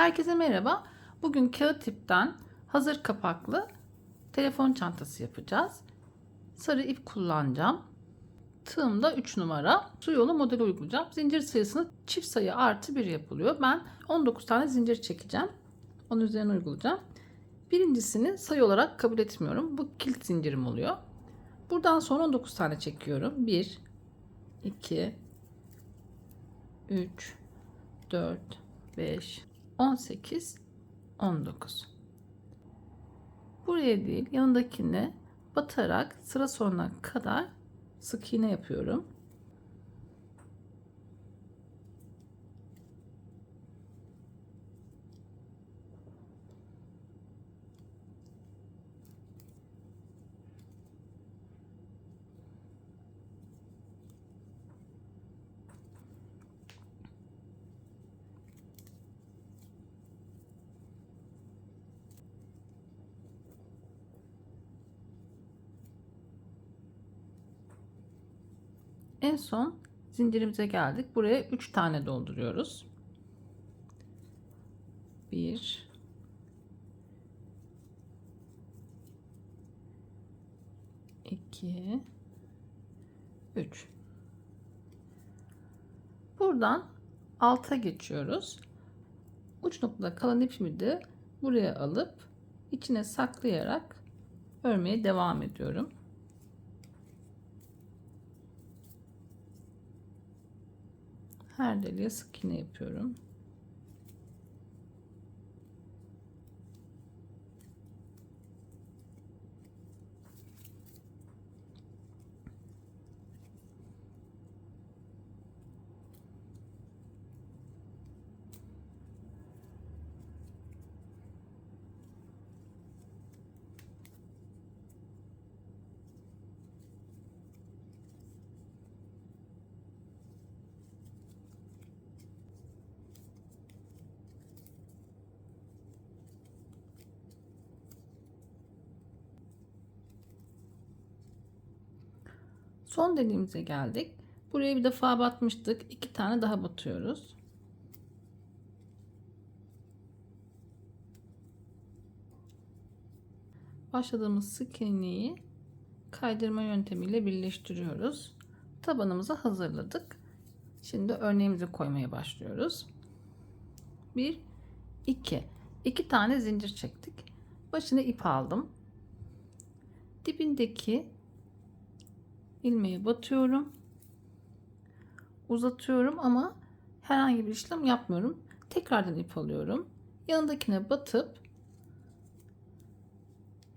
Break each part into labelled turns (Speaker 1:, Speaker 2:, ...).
Speaker 1: Herkese merhaba. Bugün kağıt tipten hazır kapaklı telefon çantası yapacağız. Sarı ip kullanacağım. Tığımda 3 numara. Su yolu modeli uygulayacağım. Zincir sayısını çift sayı artı 1 yapılıyor. Ben 19 tane zincir çekeceğim. Onun üzerine uygulayacağım. Birincisini sayı olarak kabul etmiyorum. Bu kilit zincirim oluyor. Buradan sonra 19 tane çekiyorum. 1 2 3 4 5 18 19 Buraya değil yanındakine batarak sıra sonuna kadar sık iğne yapıyorum. En son zincirimize geldik. Buraya 3 tane dolduruyoruz. 1 2 3 Buradan alta geçiyoruz. Uç noktada kalan ipimi de buraya alıp içine saklayarak örmeye devam ediyorum. Her deliğe sık iğne yapıyorum. Son deliğimize geldik. Buraya bir defa batmıştık. İki tane daha batıyoruz. Başladığımız sık iğneyi kaydırma yöntemiyle birleştiriyoruz. Tabanımızı hazırladık. Şimdi örneğimizi koymaya başlıyoruz. 1 2 2 tane zincir çektik. Başına ip aldım. Dibindeki ilmeği batıyorum. Uzatıyorum ama herhangi bir işlem yapmıyorum. Tekrardan ip alıyorum. Yanındakine batıp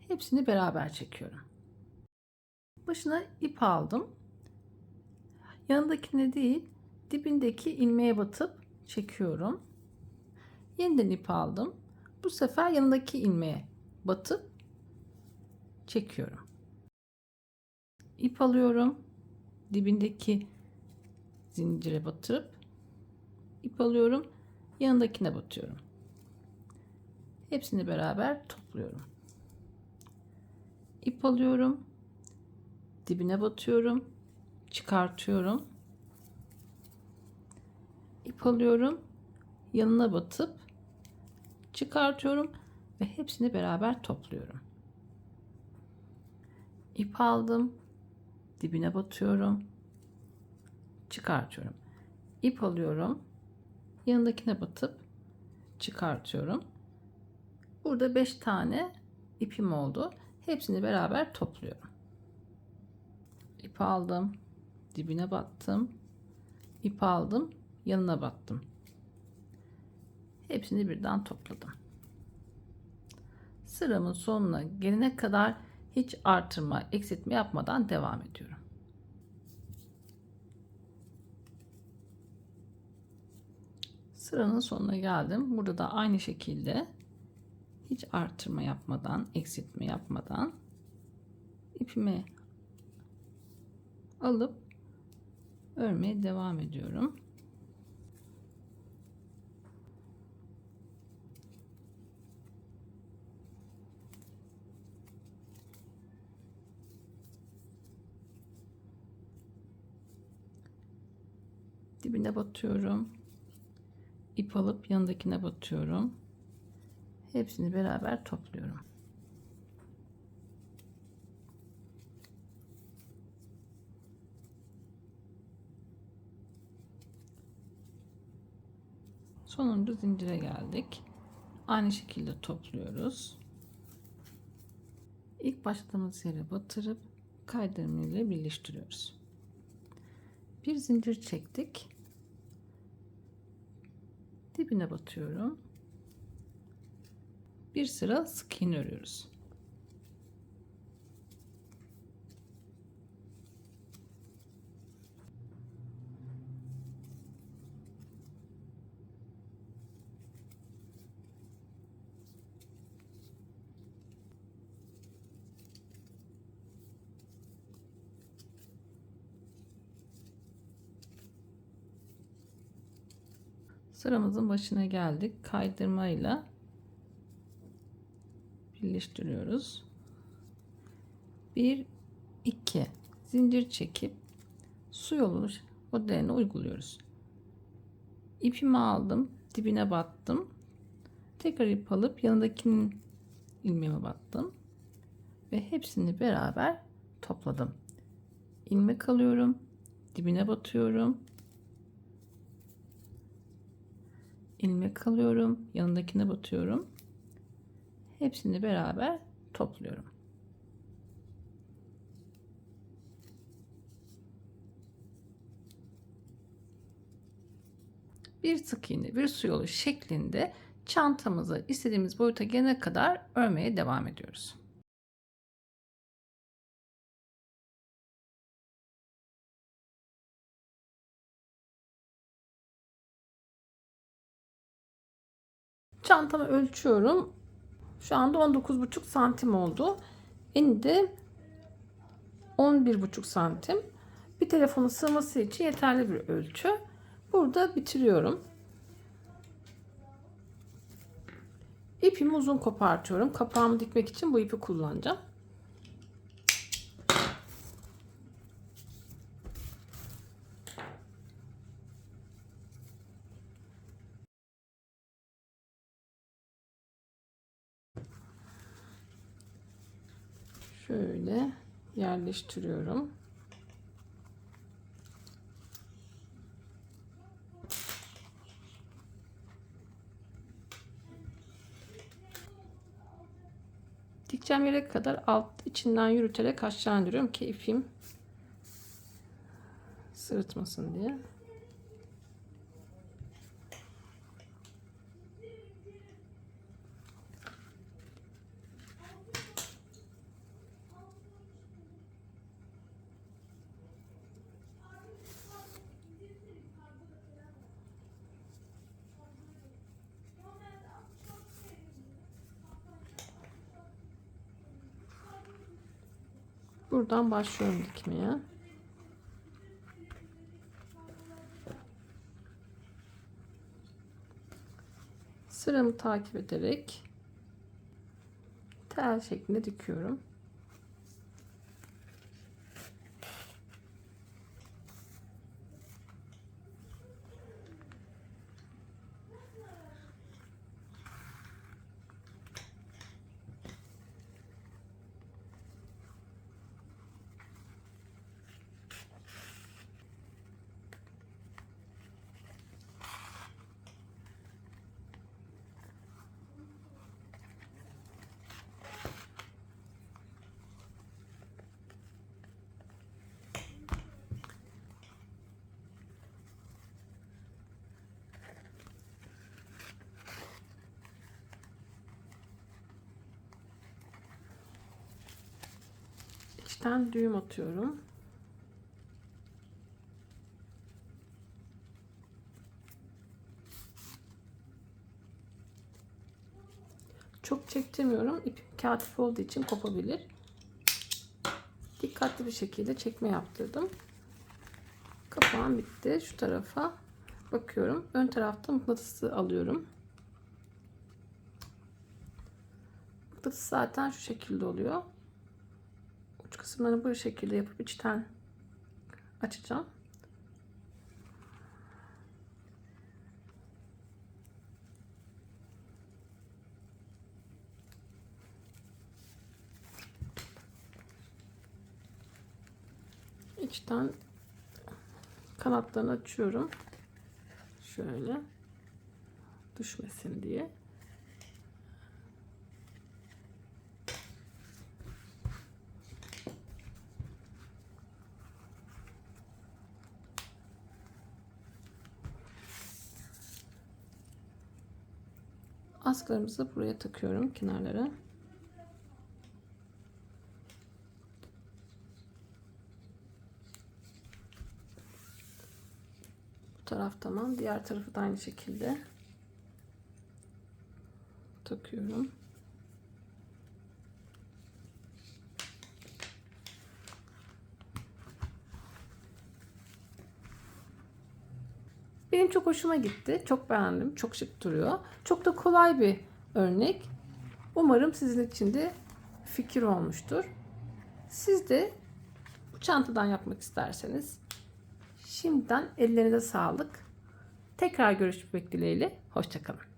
Speaker 1: hepsini beraber çekiyorum. Başına ip aldım. Yanındakine değil, dibindeki ilmeğe batıp çekiyorum. Yeniden ip aldım. Bu sefer yanındaki ilmeğe batıp çekiyorum ip alıyorum. Dibindeki zincire batırıp ip alıyorum. Yanındakine batıyorum. Hepsini beraber topluyorum. İp alıyorum. Dibine batıyorum. Çıkartıyorum. İp alıyorum. Yanına batıp çıkartıyorum ve hepsini beraber topluyorum. İp aldım dibine batıyorum. Çıkartıyorum. İp alıyorum. Yanındakine batıp çıkartıyorum. Burada 5 tane ipim oldu. Hepsini beraber topluyorum. İp aldım. Dibine battım. İp aldım. Yanına battım. Hepsini birden topladım. Sıramın sonuna gelene kadar hiç artırma, eksiltme yapmadan devam ediyorum. Sıranın sonuna geldim. Burada da aynı şekilde hiç artırma yapmadan, eksiltme yapmadan ipimi alıp örmeye devam ediyorum. Dibine batıyorum. ip alıp yanındakine batıyorum. Hepsini beraber topluyorum. Sonuncu zincire geldik. Aynı şekilde topluyoruz. İlk başladığımız yere batırıp kaydırma ile birleştiriyoruz. Bir zincir çektik. Dibine batıyorum. Bir sıra sık iğne örüyoruz. Sıramızın başına geldik. Kaydırmayla birleştiriyoruz. 1 2 zincir çekip su yolu modeline uyguluyoruz. İpimi aldım, dibine battım. Tekrar ip alıp yanındakinin ilmeğime battım ve hepsini beraber topladım. İlmek alıyorum, dibine batıyorum. İlmek alıyorum. Yanındakine batıyorum. Hepsini beraber topluyorum. Bir sık iğne, bir su yolu şeklinde çantamızı istediğimiz boyuta gelene kadar örmeye devam ediyoruz. Çantamı ölçüyorum. Şu anda 19,5 santim oldu. Eni de 11,5 santim. Bir telefonun sığması için yeterli bir ölçü. Burada bitiriyorum. İpimi uzun kopartıyorum. Kapağımı dikmek için bu ipi kullanacağım. Şöyle yerleştiriyorum. Dikeceğim yere kadar alt içinden yürüterek aşağı indiriyorum ki ipim sırıtmasın diye. Buradan başlıyorum dikmeye. Sıramı takip ederek tel şeklinde dikiyorum. İçten düğüm atıyorum. Çok çektirmiyorum. İpim katif olduğu için kopabilir. Dikkatli bir şekilde çekme yaptırdım. Kapağım bitti. Şu tarafa bakıyorum. Ön tarafta mıknatısı alıyorum. Mıknatıs zaten şu şekilde oluyor kısımlarını bu şekilde yapıp içten açacağım. İçten kanatlarını açıyorum. Şöyle düşmesin diye. Askılarımızı buraya takıyorum kenarlara. Bu taraf tamam. Diğer tarafı da aynı şekilde takıyorum. Benim çok hoşuma gitti. Çok beğendim. Çok şık duruyor. Çok da kolay bir örnek. Umarım sizin için de fikir olmuştur. Siz de bu çantadan yapmak isterseniz şimdiden ellerinize sağlık. Tekrar görüşmek dileğiyle. Hoşçakalın.